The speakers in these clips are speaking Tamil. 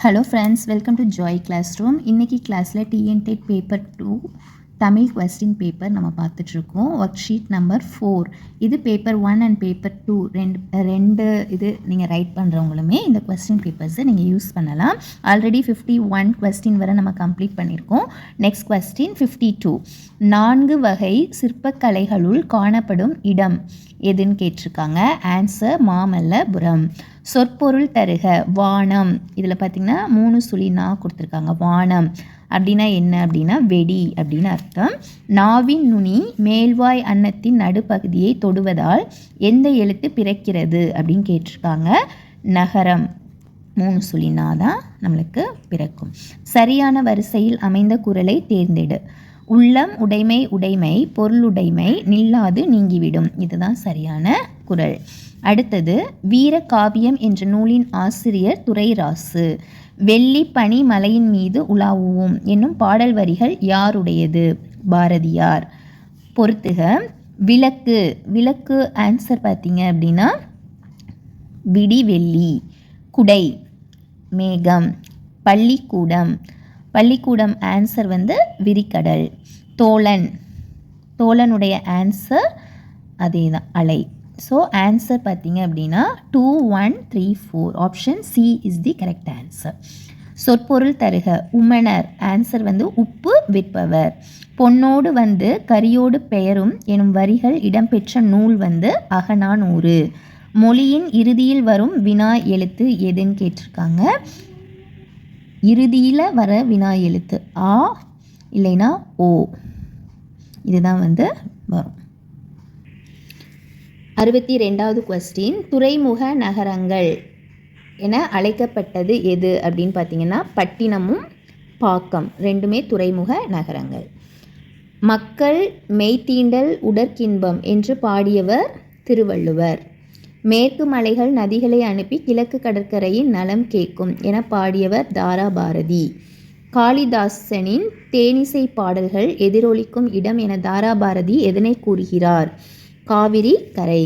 Hello friends welcome to Joy classroom இன்றைக்கி கிளாஸில் TNTET paper two Tamil question paper நம்ம பார்த்துட்ருக்கோம் ஒர்க் ஷீட் நம்பர் ஃபோர் இது paper one and paper two ரெண்டு ரெண்டு இது நீங்கள் ரைட் பண்ணுறவங்களுமே இந்த கொஸ்டின் பேப்பர்ஸை நீங்கள் யூஸ் பண்ணலாம். ஆல்ரெடி ஃபிஃப்டி ஒன் கொஸ்டின் வரை நம்ம கம்ப்ளீட் பண்ணியிருக்கோம். நெக்ஸ்ட் கொஸ்டின் ஃபிஃப்டி டூ நான்கு வகை சிற்பக்கலைகளுள் காணப்படும் இடம் எதுன்னு கேட்டிருக்காங்க? ஆன்சர் மாமல்லபுரம். சொற்பொருள் தருக வானம். இதில் பார்த்திங்கன்னா மூணு சுழினா கொடுத்துருக்காங்க வானம். அப்படின்னா என்ன அப்படின்னா வெடி அப்படின்னு அர்த்தம். நாவின் நுனி மேல்வாய் அன்னத்தின் நடுப்பகுதியை தொடுவதால் எந்த எழுத்து பிறக்கிறது அப்படின்னு கேட்டிருக்காங்க. நகரம் மூணு சொல்லினா தான் நம்மளுக்கு பிறக்கும். சரியான வரிசையில் அமைந்த குரலை தேர்ந்தெடு. உள்ளம் உடைமை உடைமை பொருளுடைமை நில்லாது நீங்கிவிடும். இதுதான் சரியான குரல். அடுத்தது வீர காவியம் என்ற நூலின் ஆசிரியர் துரைராசு. வெள்ளி பனி மலையின் மீது உலாவுவோம் என்னும் பாடல் வரிகள் யாருடையது? பாரதியார். பொறுத்துக. விளக்கு. விளக்கு ஆன்சர் பார்த்தீங்க அப்படின்னா விடிவெள்ளி. குடை. மேகம். பள்ளிக்கூடம். பள்ளிக்கூடம் ஆன்சர் வந்து விரிக்கடல் தோழன். தோழனுடைய ஆன்சர் அதே தான் அலை. ஸோ ஆன்சர் பார்த்தீங்க அப்படின்னா two one three four option C is the correct answer சொற்பொருள் தருக. உமனர். ஆன்சர் வந்து உப்பு விற்பவர். பொன்னோடு வந்து கரியோடு பெயரும் எனும் வரிகள் இடம்பெற்ற நூல் வந்து அகநானூறு. மொழியின் இறுதியில் வரும் வினா எழுத்து எதுன்னு கேட்டிருக்காங்க. இறுதியில் வர வினா எழுத்து. ஆ இல்லைன்னா ஓ. இதுதான் வந்து வரும். அறுபத்தி ரெண்டாவது கொஸ்டின் துறைமுக நகரங்கள் என அழைக்கப்பட்டது எது அப்படின்னு பார்த்தீங்கன்னா பட்டினமும் பாக்கம் ரெண்டுமே துறைமுக நகரங்கள். மக்கள் மெய்தீண்டல் உடற்கின்பம் என்று பாடியவர் திருவள்ளுவர். மேற்கு மலைகள் நதிகளை அனுப்பி கிழக்கு கடற்கரையின் நலம் கேட்கும் என பாடியவர் தாரா பாரதி காளிதாசனின் தேனிசை பாடல்கள் எதிரொலிக்கும் இடம் என தாராபாரதி எதனை கூறுகிறார்? காவிரி கரை.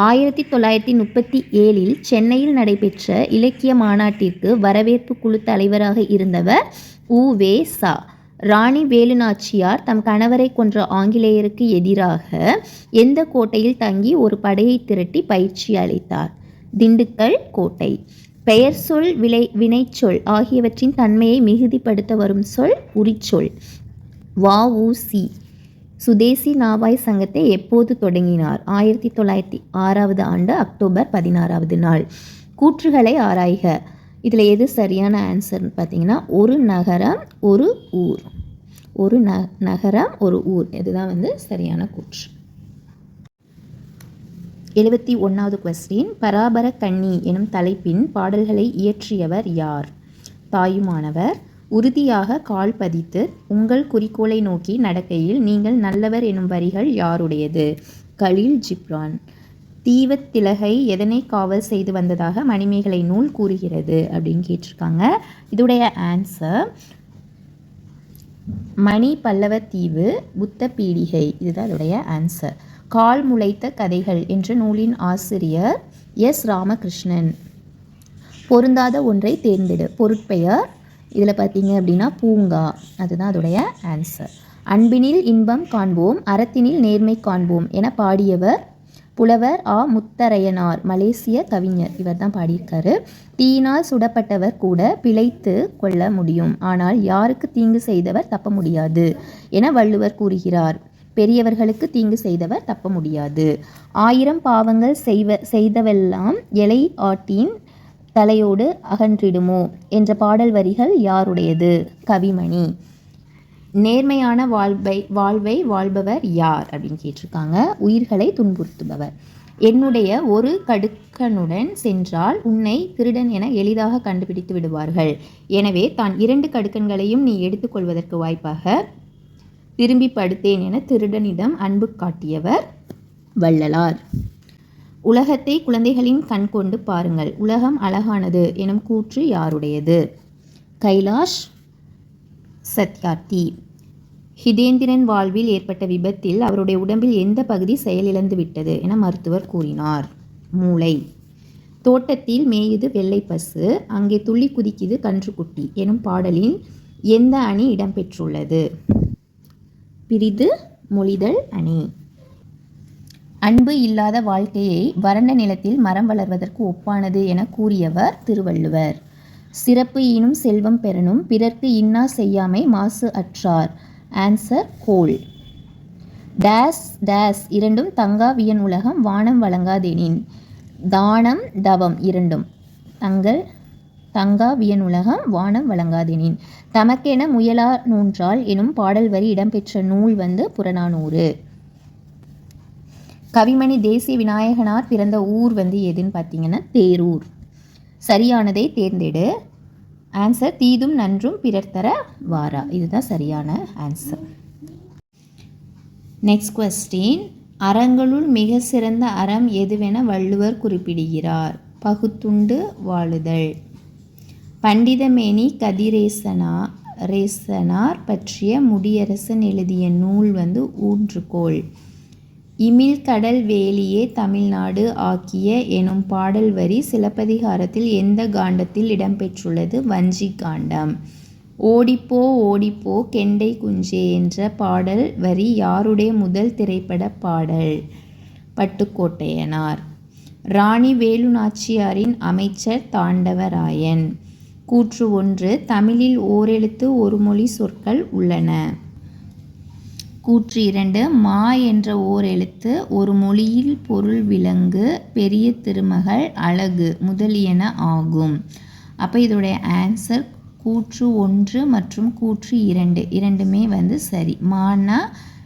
ஆயிரத்தி தொள்ளாயிரத்தி முப்பத்தி ஏழில் சென்னையில் நடைபெற்ற இலக்கிய மாநாட்டிற்கு வரவேற்பு குழு தலைவராக இருந்தவர் உ. வே. சா. ராணி வேலுநாச்சியார் தம் கணவரை கொன்ற ஆங்கிலேயருக்கு எதிராக எந்த கோட்டையில் தங்கி ஒரு படையை திரட்டி பயிற்சி அளித்தார்? திண்டுக்கல் கோட்டை. பெயர் சொல் விளை வினைச்சொல் ஆகியவற்றின் தன்மையை மிகுதிப்படுத்த வரும் சொல் உரிச்சொல். வ. உ. சி. சுதேசி நாவாய் சங்கத்தை எப்போது தொடங்கினார்? ஆயிரத்தி தொள்ளாயிரத்தி ஆறாவது ஆண்டு அக்டோபர் பதினாறாவது நாள். கூற்றுகளை ஆராய்க. இதில் எது சரியான ஆன்சர்னு பார்த்தீங்கன்னா ஒரு நகரம் ஒரு ஊர். ஒரு ந நகரம் ஒரு ஊர். இதுதான் வந்து சரியான கூற்று. எழுபத்தி ஒன்றாவது கொஸ்டின் பராபர கண்ணி எனும் தலைப்பின் பாடல்களை இயற்றியவர் யார்? தாயுமானவர் உறுதியாக கால் பதித்து உங்கள் குறிக்கோளை நோக்கி நடக்கையில் நீங்கள் நல்லவர் எனும் வரிகள் யாருடையது? கலீல் ஜிப்ரான். தீவத்திலகை எதனை காவல் செய்து வந்ததாக மணிமேகலை நூல் கூறுகிறது? அப்படின்னு கேட்டிருக்காங்க. இதோடைய ஆன்சர் மணி பல்லவ தீவு புத்த பீடிகை. இதுதான் அதோடைய ஆன்சர் கால் முளைத்த கதைகள் என்ற நூலின் ஆசிரியர் எஸ் ராமகிருஷ்ணன். பொருந்தாத ஒன்றை தேர்ந்தெடு. பொருட்பெயர் இதில் பார்த்தீங்க அப்படின்னா பூங்கா அதுதான் அதோடைய ஆன்சர் அன்பினில் இன்பம் காண்போம் அறத்தினில் நேர்மை காண்போம் என பாடியவர் புலவர் ஆ. முத்தரையனார் மலேசிய கவிஞர். இவர் தான் பாடியிருக்காரு. தீயினால் சுடப்பட்டவர் கூட பிழைத்து கொள்ள முடியும். ஆனால் யாருக்கு தீங்கு செய்தவர் தப்ப முடியாது என வள்ளுவர் கூறுகிறார். பெரியவர்களுக்கு தீங்கு செய்தவர் தப்ப முடியாது. ஆயிரம் பாவங்கள் செய்வ செய்தவெல்லாம் எலை ஆட்டின் தலையோடு அகன்றிடுமோ? என்ற பாடல் வரிகள் யாருடையது? கவிமணி. நேர்மையான வாழ்வை வாழ்வை வாழ்பவர் யார்? அப்படின்னு கேட்டிருக்காங்க. உயிர்களை துன்புறுத்துபவர். என்னுடைய ஒரு கடுக்கனுடன் சென்றால் உன்னை திருடன் என எளிதாக கண்டுபிடித்து விடுவார்கள். எனவே தான் இரண்டு கடுக்கன்களையும் நீ எடுத்துக்கொள்வதற்கு வாய்ப்பாக திரும்பி படுத்தேன் என திருடனிடம் அன்பு காட்டியவர் வள்ளலார். உலகத்தை குழந்தைகளின் கண் கொண்டு பாருங்கள். உலகம் அழகானது எனும் கூற்று யாருடையது? கைலாஷ் சத்யார்த்தி. ஹிதேந்திரன் வாழ்வில் ஏற்பட்ட விபத்தில் அவருடைய உடம்பில் எந்த பகுதி செயலிழந்து விட்டது என மருத்துவர் கூறினார். மூளை. தோட்டத்தில் மேயுது வெள்ளை பசு அங்கே துள்ளி குதிக்குது கன்றுக்குட்டி எனும் பாடலின் எந்த அணி இடம்பெற்றுள்ளது? பிரிது மொழிதல் அணி. அன்பு இல்லாத வாழ்க்கையை வறண்ட நிலத்தில் மரம் வளர்வதற்கு ஒப்பானது என கூறியவர் திருவள்ளுவர். சிறப்பு ஈனும் செல்வம் பெறனும் பிறர்க்கு இன்னா செய்யாமை மாசு அற்றார். ஆன்சர் கோல் டேஸ் டேஸ் இரண்டும் தங்கா வியன் உலகம் வானம் வழங்காதெனின். தானம் தவம் இரண்டும் தங்கள் தங்கா வியன் உலகம் வானம் வழங்காதெனின். தமக்கென முயலா நூன்றால் எனும் பாடல் வரி இடம்பெற்ற நூல் வந்து புறநானூறு. கவிமணி தேசிய விநாயகனார் பிறந்த ஊர் வந்து எதுன்னு பார்த்தீங்கன்னா தேரூர். சரியானதை தேர்ந்தெடு. ஆன்சர் தீதும் நன்றும் பிறர் தர வாரா. இதுதான் சரியான ஆன்சர் நெக்ஸ்ட் கொஸ்டின் அறங்களுள் மிக சிறந்த அறம் எதுவென வள்ளுவர் குறிப்பிடுகிறார். பகுத்துண்டு வாழுதல். பண்டிதமேனி கதிரேசனா ரேசனார் பற்றிய முடியரசன் எழுதிய நூல் வந்து ஊன்றுகோள் இமில்கடல் வேலியே தமிழ்நாடு ஆக்கிய எனும் பாடல் வரி சிலப்பதிகாரத்தில் எந்த காண்டத்தில் இடம்பெற்றுள்ளது? வஞ்சி காண்டம். ஓடிப்போ ஓடிப்போ கெண்டை குஞ்சே என்ற பாடல் வரி யாருடைய முதல் திரைப்பட பாடல்? பட்டுக்கோட்டையனார். ராணி வேலு நாச்சியாரின் அமைச்சர் தாண்டவராயன். கூற்று ஒன்று தமிழில் ஓரெழுத்து ஒரு மொழி சொற்கள் உள்ளன. கூற்று இரண்டு மா என்ற ஓர் எழுத்து ஒரு மொழியில் பொருள் விலங்கு பெரிய திருமகள் அழகு முதலியன ஆகும். அப்போ இதோடைய ஆன்சர் கூற்று ஒன்று மற்றும் கூற்று இரண்டு. இரண்டுமே வந்து சரி. மானா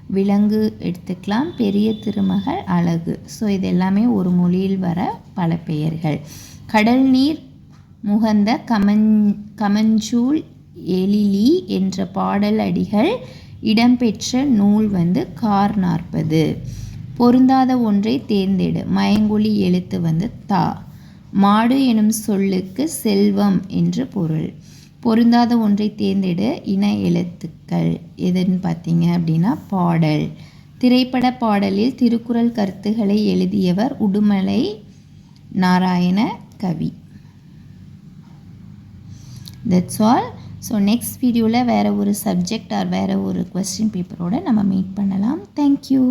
விலங்கு எடுத்துக்கலாம் பெரிய திருமகள் அழகு. ஸோ இது எல்லாமே ஒரு மொழியில் வர பல பெயர்கள். கடல் நீர் முகந்த கமஞ் கமஞ்சூல் எழிலி என்ற பாடல் அடிகள் இடம்பெற்ற நூல் வந்து கார் நாற்பது பொருந்தாத ஒன்றை தேர்ந்தெடு. மயங்கொழி எழுத்து வந்து தா. மாடு எனும் சொல்லுக்கு செல்வம் என்று பொருள். பொருந்தாத ஒன்றை தேர்ந்தெடு. இன எழுத்துக்கள். எதுன்னு பார்த்தீங்க அப்படின்னா பாடல். திரைப்பட பாடலில் திருக்குறள் கருத்துக்களை எழுதியவர் Udumalai Narayana Kavi. That's all so next வீடியோவில் வேறு ஒரு சப்ஜெக்ட் ஆர் வேறு ஒரு கொஸ்டின் பேப்பரோடு நம்ம மீட் பண்ணலாம். தேங்க்யூ